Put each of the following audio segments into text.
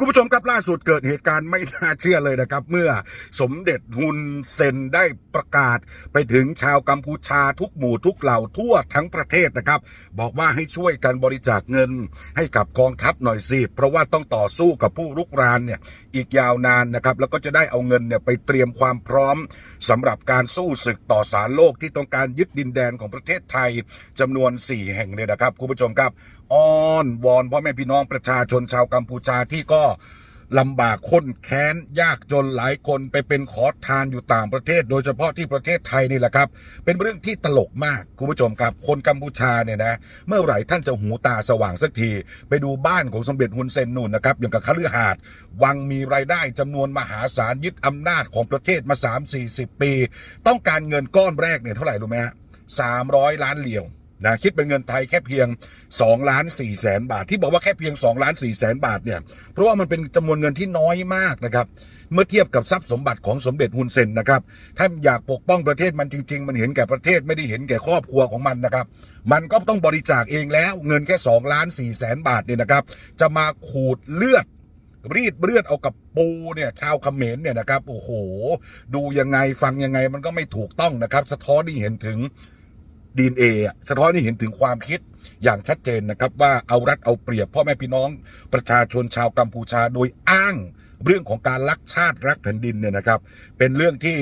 คุณผู้ชมครับล่าสุดเกิดเหตุการณ์ไม่น่าเชื่อเลยนะครับ เมื่อสมเด็จฮุนเซนได้ประกาศไปถึงชาวกัมพูชาทุกหมู่ทุกเหล่าทั่วทั้งประเทศนะครับ บอกว่าให้ช่วยกันบริจาคเงินให้กับกองทัพหน่อยสิเพราะว่าต้องต่อสู้กับผู้รุกรานเนี่ยอีกยาวนานนะครับ แล้วก็จะได้เอาเงินเนี่ยไปเตรียมความพร้อมสำหรับการสู้ศึกต่อสารโลกที่ต้องการยึดดินแดนของประเทศไทยจำนวน 4 แห่งเลยนะครับคุณผู้ชมครับอ้อนวอนพ่อแม่พี่น้องประชาชนชาวกัมพูชาที่ก็ลำบากค้นแค้น ยากจนหลายคนไปเป็นขอทานอยู่ต่างประเทศ โดยเฉพาะที่ประเทศไทยนี่แหละครับ เป็นเรื่องที่ตลกมากคุณผู้ชมครับ คนกัมพูชาเนี่ยนะ เมื่อไหร่ท่านจะหูตาสว่างสักที ไปดูบ้านของสมเด็จฮุนเซนนู่นนะครับ อย่างกับคฤหาสน์วังมีรายได้จำนวนมหาศาลยึดอำนาจของประเทศมา 3-40 ปี ต้องการเงินก้อนแรกเนี่ยเท่าไหร่รู้ไหมฮะ300ล้านเหรียญ นะคิดเป็นเงินไทยแค่เพียง2ล้าน4แสนบาท ที่บอกว่าแค่เพียง2ล้าน4แสนบาทเนี่ยเพราะว่ามันเป็นจำนวนเงินที่น้อยมากนะครับ เมื่อเทียบกับทรัพย์สมบัติของสมเด็จฮุนเซนนะครับถ้าอยากปกป้องประเทศมันจริง ๆ มันเห็นแก่ประเทศไม่ได้เห็นแก่ครอบครัวของมันนะครับ มันก็ต้องบริจาคเองแล้วเงินแค่2ล้าน4แสนบาทเนี่ยนะครับ จะมาขูดเลือดรีดเลือดเอากับปูเนี่ยชาวเขมรเนี่ยนะครับโอ้โห ดูยังไงฟังยังไงมันก็ไม่ถูกต้องนะครับ สะท้อนให้เห็นถึง ดีเอสะท้อนให้เห็นถึงความคิดอย่างชัดเจนนะครับว่าเอารัดเอาเปรียบพ่อแม่พี่น้องประชาชนชาวกัมพูชาโดยอ้างเรื่องของการรักชาติรักแผ่นดินเนี่ยนะครับ เป็นเรื่องที่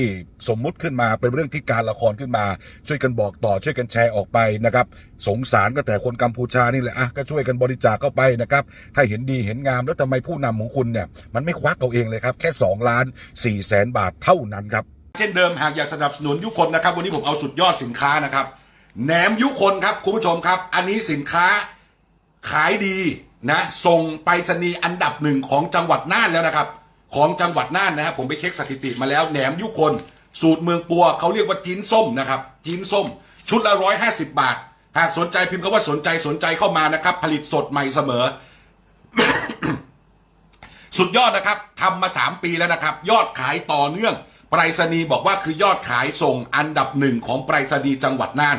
สมมุติขึ้นมาเป็นเรื่องที่การละครขึ้นมา ช่วยกันบอกต่อช่วยกันแชร์ออกไปนะครับ สงสารก็แต่คนกัมพูชานี่แหละอะก็ช่วยกันบริจาคเข้าไปนะครับ ถ้าเห็นดีเห็นงามแล้วทำไมผู้นำของคุณเนี่ยมันไม่ควักเอาเองเลยครับ แค่ 2 ล้าน4แสนบาทเท่านั้นครับ เช่นเดิมหากอยากสนับสนุนยุคนนะครับ วันนี้ผมเอาสุดยอดสินค้านะครับ แหนมยุคนครับคุณผู้ชมครับ อันนี้สินค้าขายดีนะส่งไปรษณีย์อันดับหนึ่งของจังหวัดน่านแล้วนะครับ ของจังหวัดน่านนะครับผมไปเช็คสถิติมาแล้วแหนมยุคน สูตรเมืองปัวเขาเรียกว่าจีนส้มนะครับจีนส้ม ชุดละร้อยห้าสิบบาท หากสนใจพิมพ์คำว่าสนใจสนใจเข้ามานะครับ ผลิตสดใหม่เสมอ สุดยอดนะครับทำมา3ปีแล้วนะครับ ยอดขายต่อเนื่องไปรษณีย์บอกว่าคือยอดขายส่งอันดับหนึ่งของไปรษณีย์จังหวัดน่าน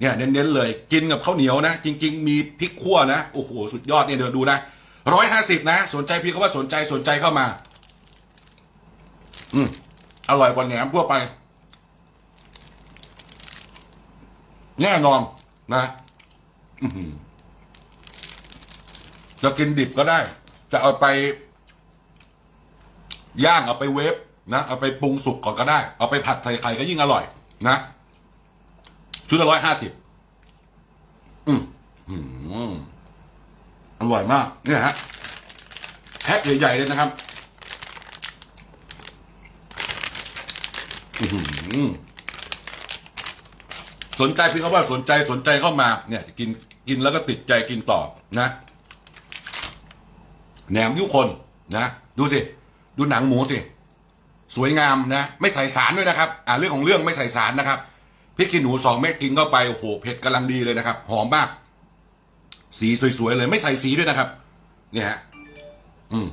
เนี่ยเน้นๆเลย กินกับข้าวเหนียวนะ จริง ๆ มีพริกขั่วนะโอ้โหสุดยอดเนี่ยเดี๋ยวดูนะร้อยห้าสิบนะ สนใจพี่เขาว่าสนใจสนใจเข้ามา อืมอร่อยกว่าแหนมทั่วไป แน่นอนนะจะกินดิบก็ได้ จะเอาไป ย่างเอาไปเวฟนะเอาไปปรุงสุกก่อนก็ได้ เอาไปผัดใส่ไข่ก็ยิ่งอร่อย นะ ชุดละร้อยห้าสิบอืมอร่อยมากเนี่ยฮะแพ็คใหญ่ๆเลยนะครับอือหือสนใจพี่เขาว่าสนใจสนใจเข้ามา เนี่ยกินกินแล้วก็ติดใจกินต่อนะแหนมยุคนนะดูสิดูหนังหมูสิสวยงามนะ ไม่ใส่สารด้วยนะครับ อ่าเรื่องของเรื่องไม่ใส่สารนะครับ พริกขี้หนูสองเม็ดกินเข้าไปโอ้โหเผ็ดกำลังดีเลยนะครับ หอมมาก สีสวยๆเลย ไม่ใส่สีด้วยนะครับ เนี่ยฮะอืม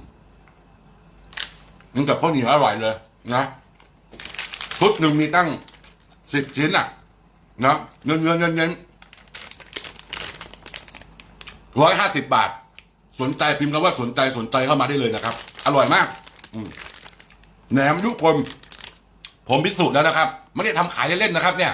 นี่กับข้าวเหนียวอร่อยเลยนะชุดหนึ่งมีตั้งสิบชิ้นอะนะเงินเงินเงินเงินร้อยห้าสิบบาท สนใจพิมพ์คำว่าสนใจสนใจเข้ามาได้เลยนะครับ อร่อยมาก อืมแหนมยุคนผมพิสูจน์แล้วนะครับ ไม่ได้ทำขายเล่นๆนะครับเนี่ย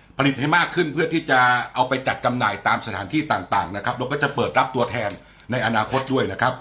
ลิตให้มากขึ้นเพื่อที่จะเอาไปจัดจำหน่ายตามสถานที่ต่างๆนะครับแล้วก็จะเปิดรับตัวแทนในอนาคตด้วยนะครับ